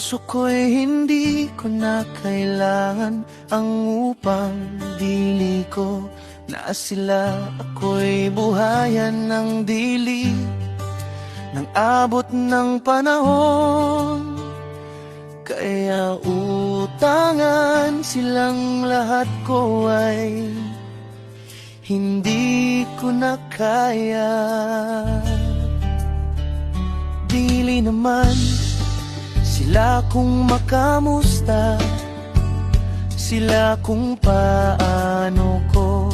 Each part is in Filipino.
puso ko'y hindi ko na kailangan Ang upang dili ko na sila Ako'y buhayan ng dili. Nang abot ng panahon Kaya utangan silang lahat ko ay Hindi ko na kaya. Dili naman sila kung makamusta Sila kung paano ko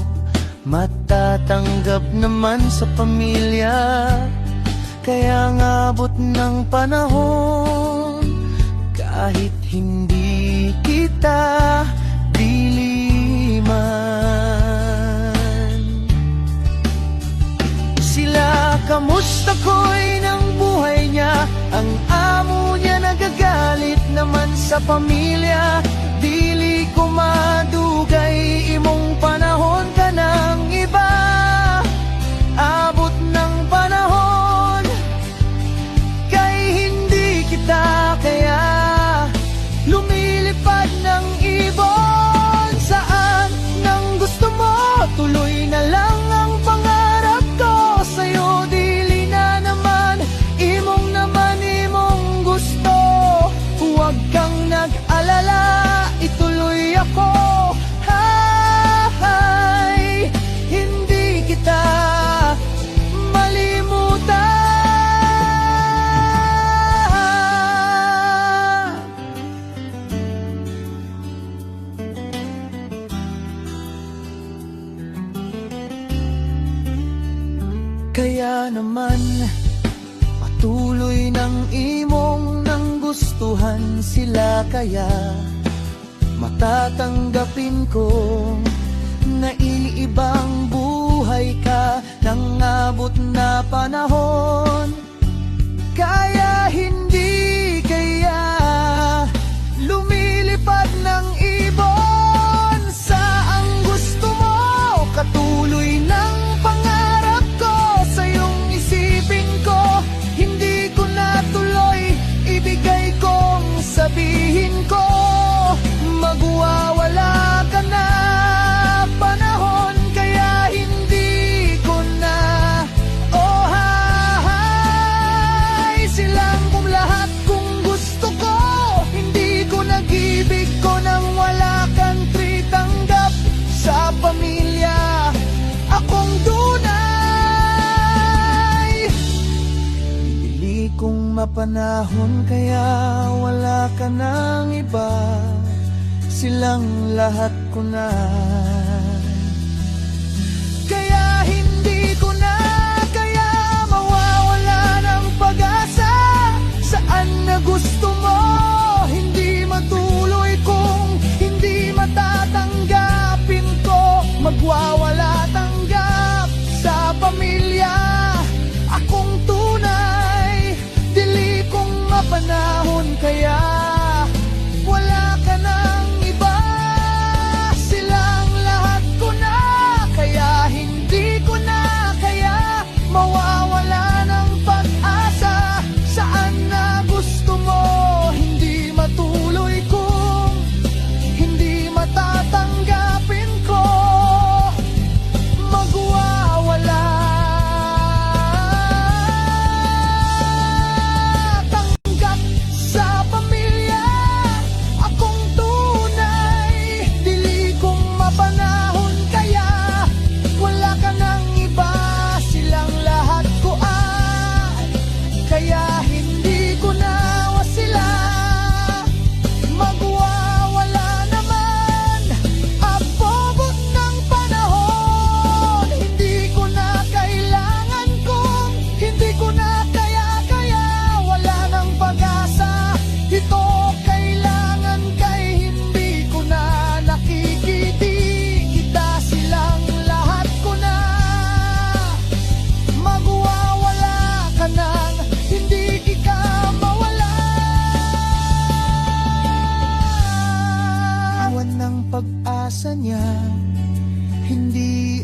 Matatanggap naman sa pamilya. Kaya ngabot ng panahon Kahit hindi kita diliman Sila kamusta ko'y família. Kaya naman? Patuloy ng imong nang gustuhan sila kaya Matatanggapin ko Na iibang buhay ka Nang abot na panahon. Kaya panahon kaya wala ka ng iba. Silang lahat ko na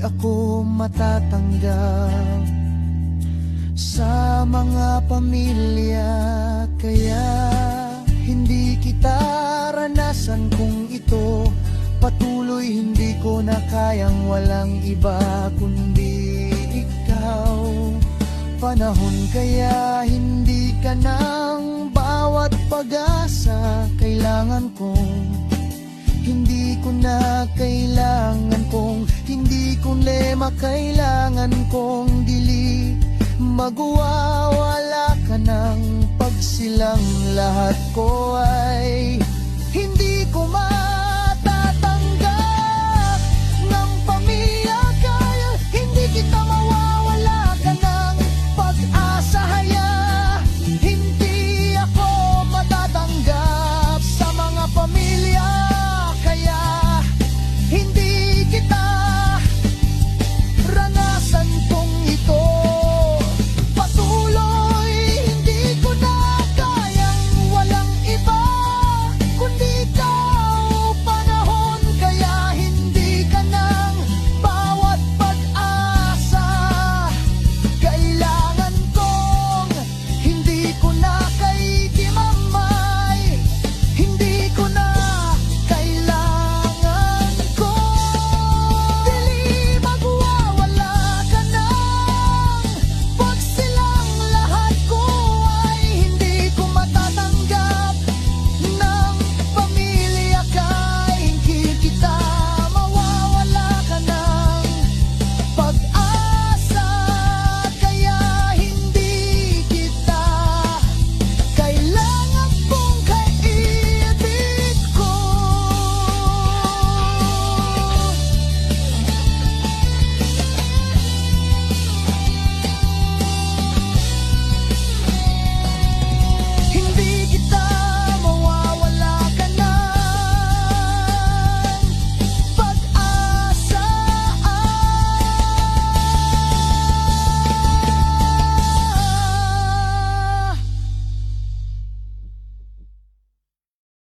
ako matatanggap sa mga pamilya. Kaya hindi kita ranasan kung ito patuloy hindi ko na kayang walang iba kundi ikaw. Panahon kaya hindi ka ng bawat pag-asa kailangan kong hindi ko na kailangan kong Hindi lema kailangan kong dili Magwawala ka ng pagsilang lahat ko ay